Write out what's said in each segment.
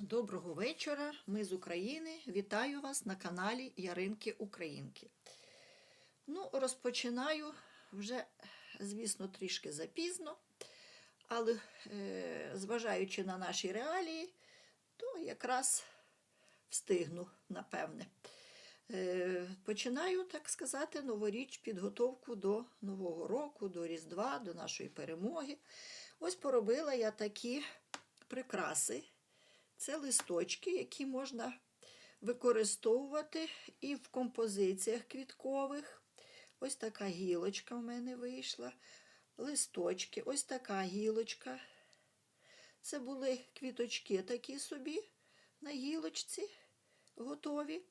Доброго вечора, ми з України. Вітаю вас на каналі Яринки Українки. Ну, розпочинаю вже, звісно, трішки запізно, але е, зважаючи на наші реалії, то якраз встигну, напевне. Е, починаю, так сказати, новоріч підготовку до Нового року, до Різдва, до нашої перемоги. Ось поробила я такі прикраси. Це листочки, які можна використовувати і в композиціях квіткових. Ось така гілочка в мене вийшла. Листочки, ось така гілочка. Це були квіточки такі собі на гілочці готові.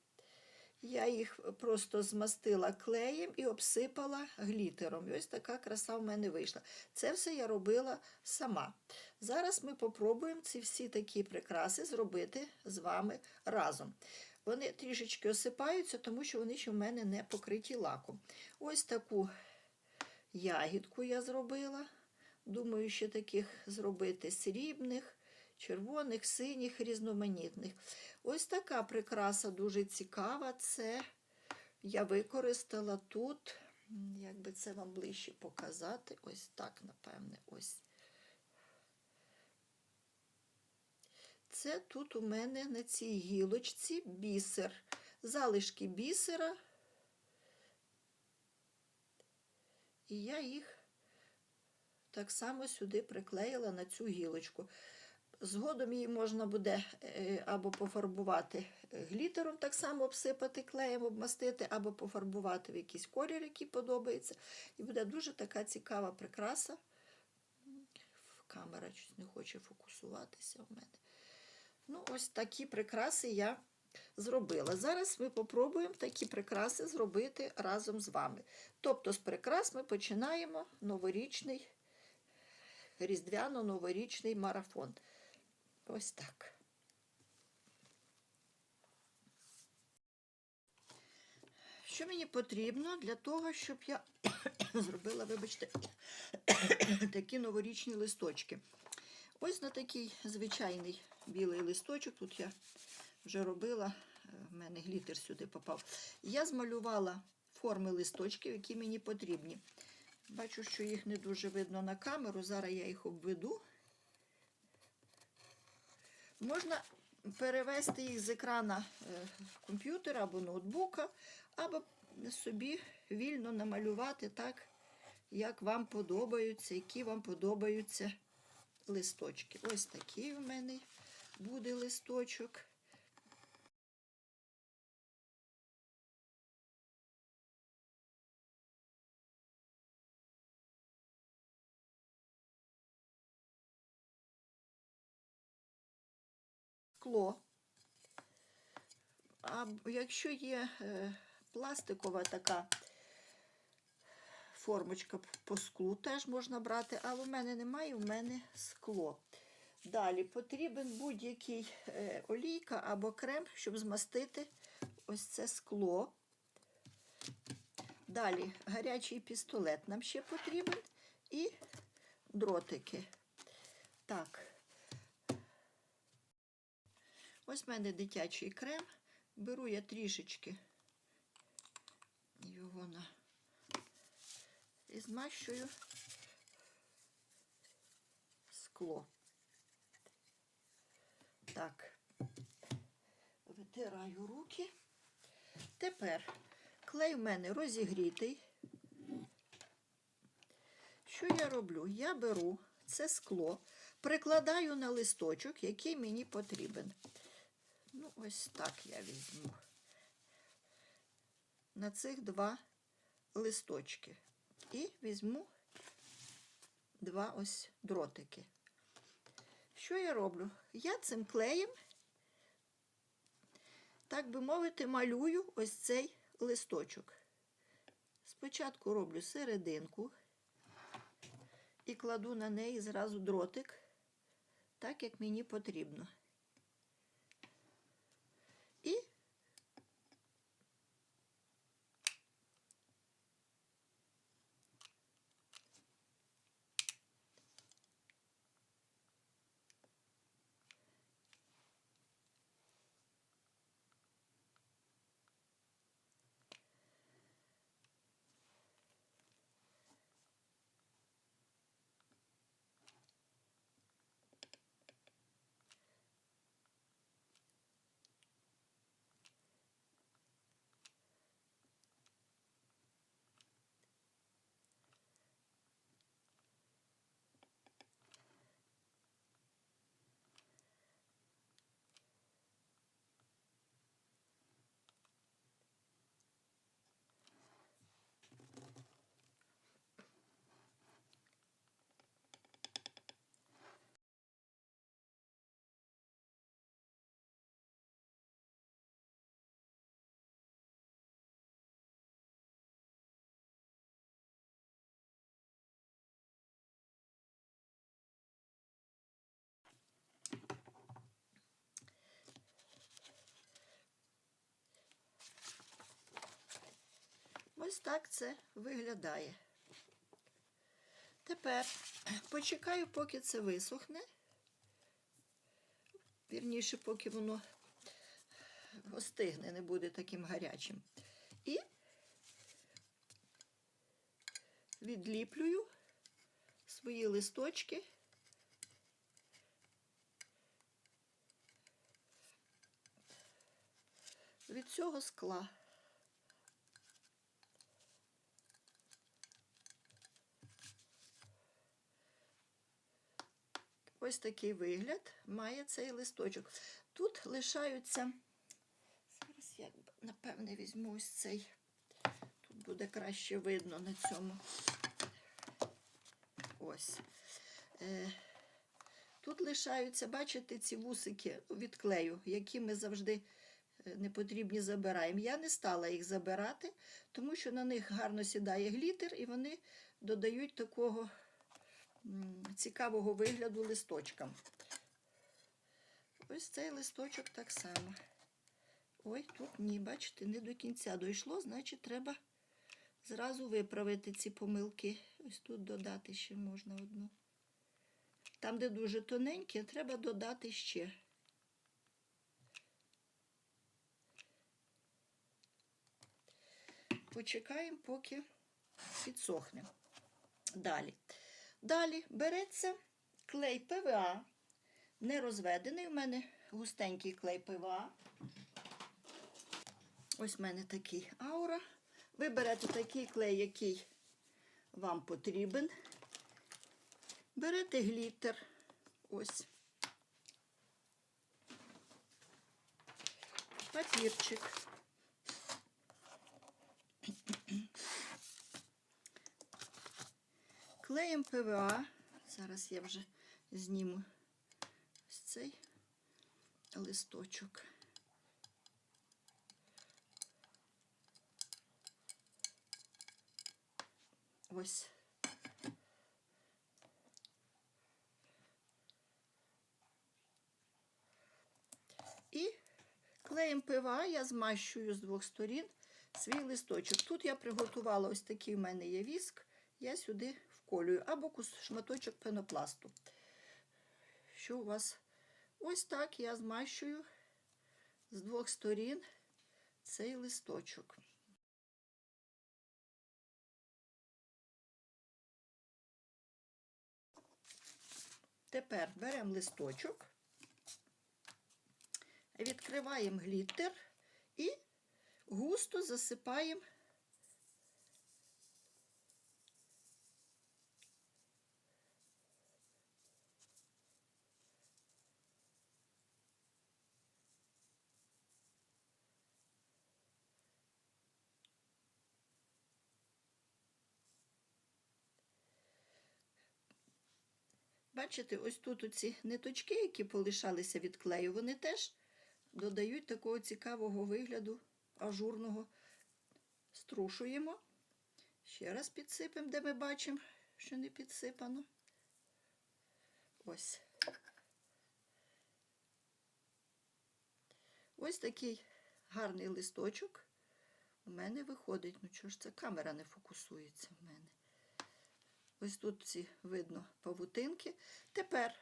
Я їх просто змастила клеєм і обсипала глітером. І ось така краса в мене вийшла. Це все я робила сама. Зараз ми попробуємо ці всі такі прикраси зробити з вами разом. Вони трішечки осипаються, тому що вони ще в мене не покриті лаком. Ось таку ягідку я зробила. Думаю, ще таких зробити срібних, червоних, синіх, різноманітних. Ось така прикраса дуже цікава. Це я використала тут, як би це вам ближче показати, ось так, напевне, ось. Це тут у мене на цій гілочці бісер, залишки бісера. І я їх так само сюди приклеїла на цю гілочку. Згодом її можна буде е, або пофарбувати глітером, так само обсипати клеєм, обмастити, або пофарбувати в якийсь колір, який подобається. І буде дуже така цікава прикраса. Камера щось не хоче фокусуватися в мене. Ну, ось такі прикраси я зробила. Зараз ми попробуємо такі прикраси зробити разом з вами. Тобто, з прикрас ми починаємо новорічний, різдвяно-новорічний марафон. Ось так. Що мені потрібно для того, щоб я зробила, вибачте, такі новорічні листочки. Ось на такий звичайний білий листочок, тут я вже робила, в мене глітер сюди попав. Я змалювала форми листочків, які мені потрібні. Бачу, що їх не дуже видно на камеру, зараз я їх обведу. Можна перевести їх з екрана е, комп'ютера або ноутбука, або собі вільно намалювати так, як вам подобаються, які вам подобаються листочки. Ось такий в мене буде листочок. Скло. А якщо є е, пластикова така формочка по склу, теж можна брати, але в мене немає, в мене скло. Далі потрібен будь-який е, олійка або крем, щоб змастити ось це скло. Далі гарячий пістолет нам ще потрібен і дротики. Так, ось в мене дитячий крем. Беру я трішечки його на і змащую скло. Так, витираю руки. Тепер клей в мене розігрітий. Що я роблю? Я беру це скло, прикладаю на листочок, який мені потрібен. Ну, ось так я візьму. На цих два листочки. І візьму два ось дротики. Що я роблю? Я цим клеєм, так би мовити, малюю ось цей листочок. Спочатку роблю серединку і кладу на неї зразу дротик, так як мені потрібно. І Ось так це виглядає. Тепер почекаю, поки це висохне. Вірніше, поки воно остигне, не буде таким гарячим. І відліплюю свої листочки. Від цього скла. Ось такий вигляд має цей листочок. Тут лишаються, зараз я напевне візьму ось цей, тут буде краще видно на цьому. Ось. Е, Тут лишаються, бачите, ці вусики від клею, які ми завжди е, не потрібні забираємо. Я не стала їх забирати, тому що на них гарно сідає глітер і вони додають такого цікавого вигляду листочкам. Ось цей листочок так само. Ой, тут ні, бачите, не до кінця дійшло, значить, треба зразу виправити ці помилки. Ось тут додати ще можна одну. Там, де дуже тоненьке, треба додати ще. Почекаємо, поки підсохне. Далі. Далі береться клей ПВА, не розведений. У мене густенький клей ПВА. Ось в мене такий аура. Ви берете такий клей, який вам потрібен. Берете глітер. Ось. Папірчик. Клеєм ПВА. Зараз я вже зніму ось цей листочок. Ось. І клеєм ПВА я змащую з двох сторін свій листочок. Тут я приготувала ось такий в мене є віск, я сюди вколюю, або шматочок пенопласту. Що у вас? Ось так я змащую з двох сторін цей листочок. Тепер беремо листочок, відкриваємо гліттер і густо засипаємо Бачите, ось тут оці ниточки, які полишалися від клею, вони теж додають такого цікавого вигляду ажурного. Струшуємо. Ще раз підсипемо, де ми бачимо, що не підсипано. Ось. Ось такий гарний листочок у мене виходить. Ну, чого ж це камера не фокусується в мене? Ось тут ці видно павутинки. Тепер,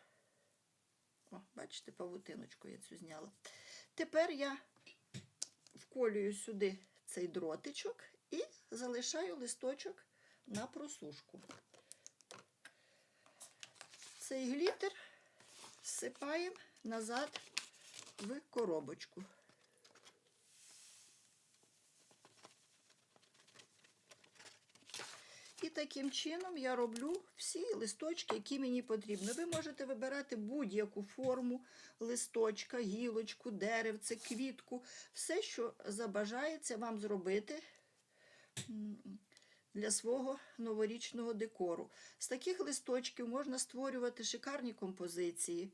о, бачите, павутиночку я цю зняла. Тепер я вколюю сюди цей дротичок і залишаю листочок на просушку. Цей глітер всипаємо назад в коробочку. Таким чином я роблю всі листочки, які мені потрібні. Ви можете вибирати будь-яку форму листочка, гілочку, деревце, квітку, все, що забажається вам зробити для свого новорічного декору. З таких листочків можна створювати шикарні композиції.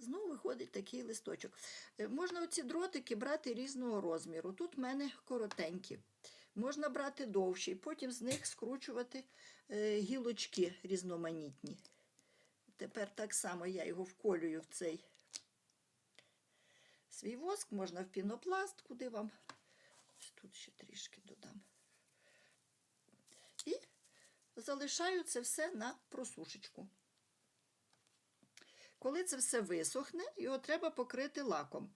Знову виходить такий листочок. Е, Можна оці дротики брати різного розміру. Тут в мене коротенькі. Можна брати довші, потім з них скручувати е, гілочки різноманітні. Тепер так само я його вколюю в цей свій воск, можна в пінопласт, куди вам. Тут ще трішки додам. І залишаю це все на просушечку. Коли це все висохне, його треба покрити лаком.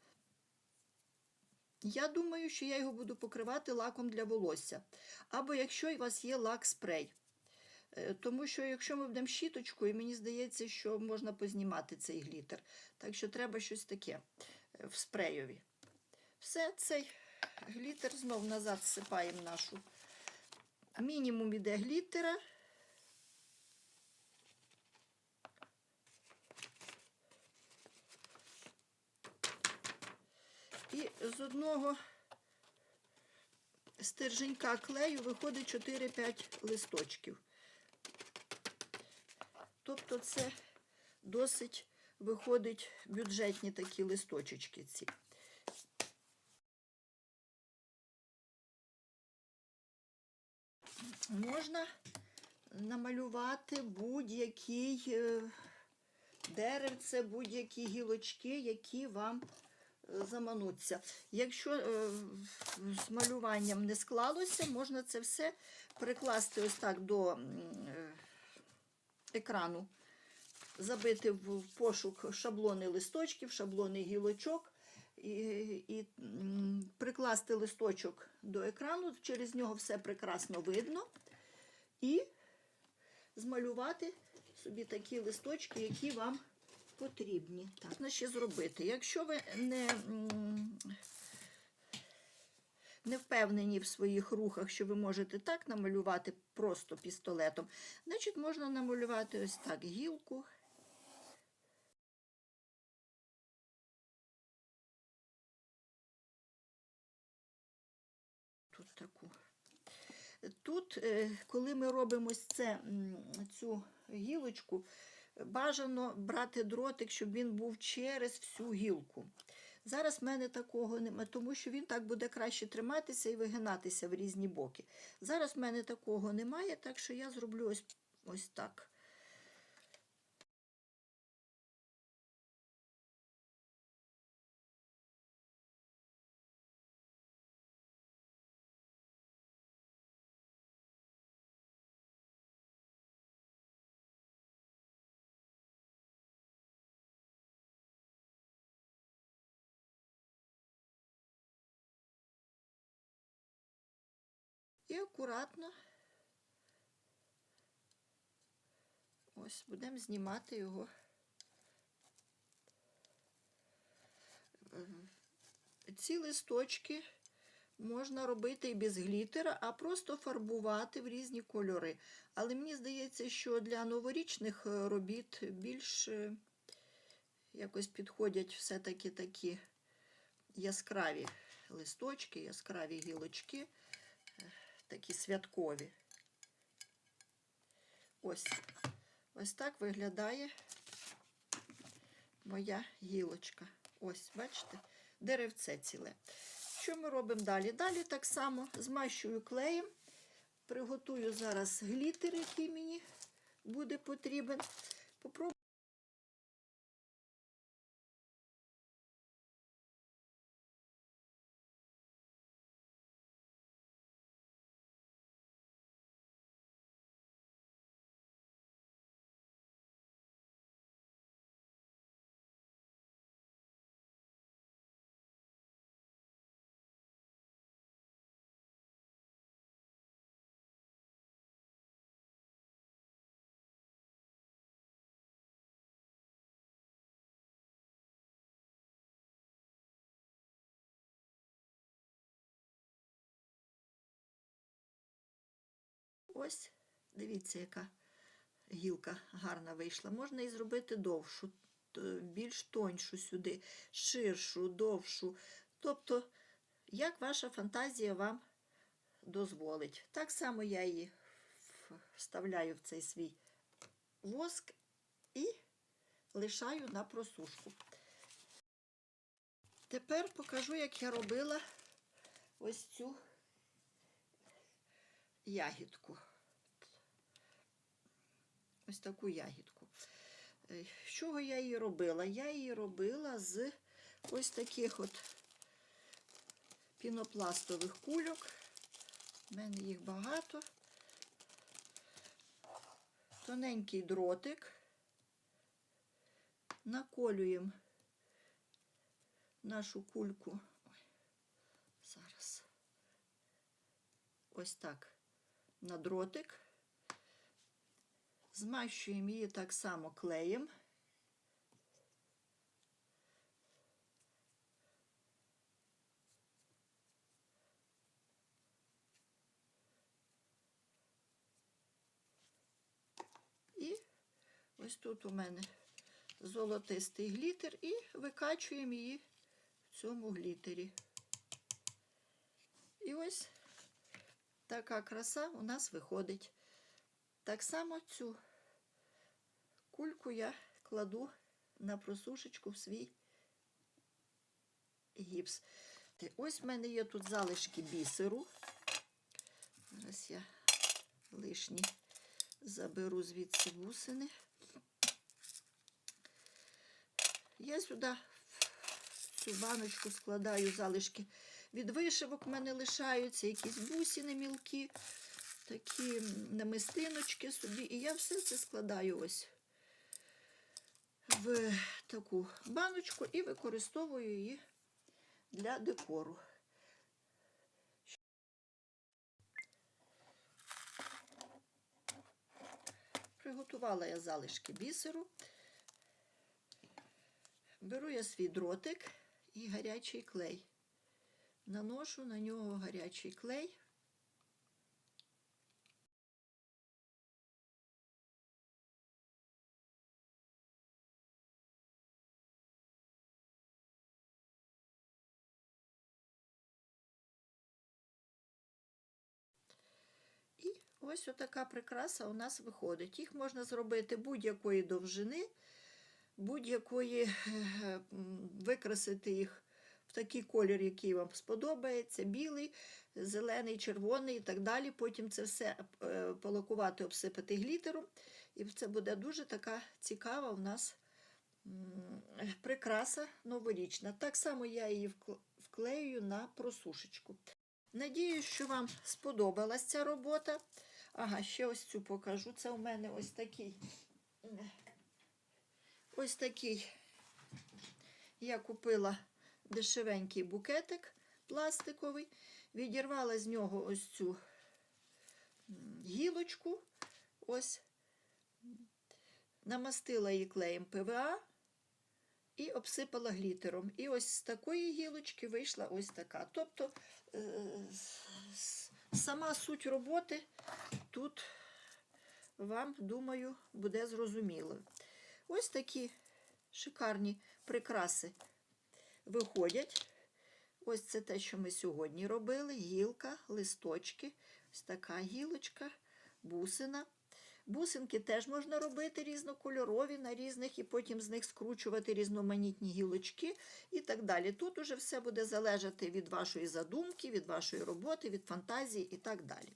Я думаю, що я його буду покривати лаком для волосся. Або якщо у вас є лак-спрей. Е, Тому що якщо ми будемо щіточкою, мені здається, що можна познімати цей глітер. Так що треба щось таке е, в спреєві. Все, цей глітер знов назад всипаємо нашу. Мінімум іде глітера. І з одного стерженька клею виходить 4-5 листочків. Тобто це досить виходить бюджетні такі листочечки ці. Можна намалювати будь-який е, деревце, будь-які гілочки, які вам замануться. Якщо е, з малюванням не склалося, можна це все прикласти ось так до е, екрану, забити в пошук шаблони листочків, шаблони гілочок. І, і прикласти листочок до екрану, через нього все прекрасно видно, і змалювати собі такі листочки, які вам потрібні. Так, можна ще зробити. Якщо ви не, не впевнені в своїх рухах, що ви можете так намалювати просто пістолетом, значить можна намалювати ось так гілку. Тут таку. Тут, е, коли ми робимо це, цю гілочку, бажано брати дротик, щоб він був через всю гілку. Зараз в мене такого немає, тому що він так буде краще триматися і вигинатися в різні боки. Зараз в мене такого немає, так що я зроблю ось, ось так. Акуратно ось будемо знімати його. Ці листочки можна робити і без глітера, а просто фарбувати в різні кольори. Але мені здається, що для новорічних е, робіт більш е, якось підходять все-таки такі яскраві листочки, яскраві гілочки такі святкові. Ось ось так виглядає моя гілочка. Ось, бачите, деревце ціле. Що ми робимо далі? Далі так само змащую клеєм, приготую зараз глітер, який мені буде потрібен. Попробую. Ось, дивіться, яка гілка гарна вийшла. Можна і зробити довшу, більш тоньшу сюди, ширшу, довшу. Тобто, як ваша фантазія вам дозволить. Так само я її вставляю в цей свій воск і лишаю на просушку. Тепер покажу, як я робила ось цю ягідку. Ось таку ягідку. Е, З чого я її робила? Я її робила з ось таких от пінопластових кульок. У мене їх багато. Тоненький дротик. Наколюємо нашу кульку. Ой, зараз. Ось так на дротик. Змащуємо її так само клеєм. І ось тут у мене золотистий глітер і викачуємо її в цьому глітері. І ось така краса у нас виходить. Так само цю кульку я кладу на просушечку в свій гіпс. Ось в мене є тут залишки бісеру. Зараз я лишні заберу звідси бусини. Я сюди в цю баночку складаю залишки від вишивок в мене лишаються, якісь бусини мілкі, такі намистиночки собі. І я все це складаю ось в таку баночку і використовую її для декору. Приготувала я залишки бісеру. Беру я свій дротик і гарячий клей. Наношу на нього гарячий клей. Ось отака прикраса у нас виходить. Їх можна зробити будь-якої довжини, будь-якої е, викрасити їх в такий колір, який вам сподобається, білий, зелений, червоний і так далі. Потім це все е, полакувати, обсипати глітером. І це буде дуже така цікава у нас прикраса новорічна. Так само я її вклею на просушечку. Надіюсь, що вам сподобалась ця робота. Ага, ще ось цю покажу. Це у мене ось такий. Ось такий. Я купила дешевенький букетик пластиковий, відірвала з нього ось цю гілочку, ось, намастила її клеєм ПВА і обсипала глітером. І ось з такої гілочки вийшла ось така. Тобто е, сама суть роботи тут вам, думаю, буде зрозуміло. Ось такі шикарні прикраси виходять. Ось це те, що ми сьогодні робили: гілка, листочки, ось така гілочка, бусина. Бусинки теж можна робити різнокольорові на різних, і потім з них скручувати різноманітні гілочки і так далі. Тут уже все буде залежати від вашої задумки, від вашої роботи, від фантазії і так далі.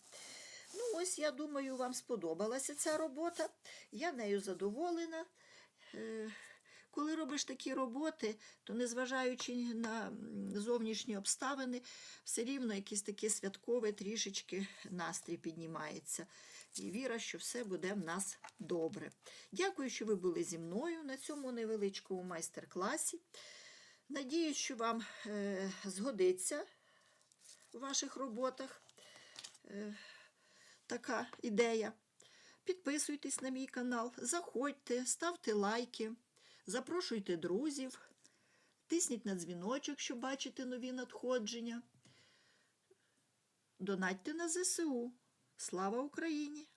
Ну, ось, я думаю, вам сподобалася ця робота. Я нею задоволена. Е, Коли робиш такі роботи, то незважаючи на зовнішні обставини, все рівно якийсь такий святковий трішечки настрій піднімається. І віра, що все буде в нас добре. Дякую, що ви були зі мною на цьому невеличкому майстер-класі. Надіюсь, що вам е, згодиться в ваших роботах е, така ідея. Підписуйтесь на мій канал, заходьте, ставте лайки, запрошуйте друзів, тисніть на дзвіночок, щоб бачити нові надходження. Донатьте на ЗСУ. Слава Україні!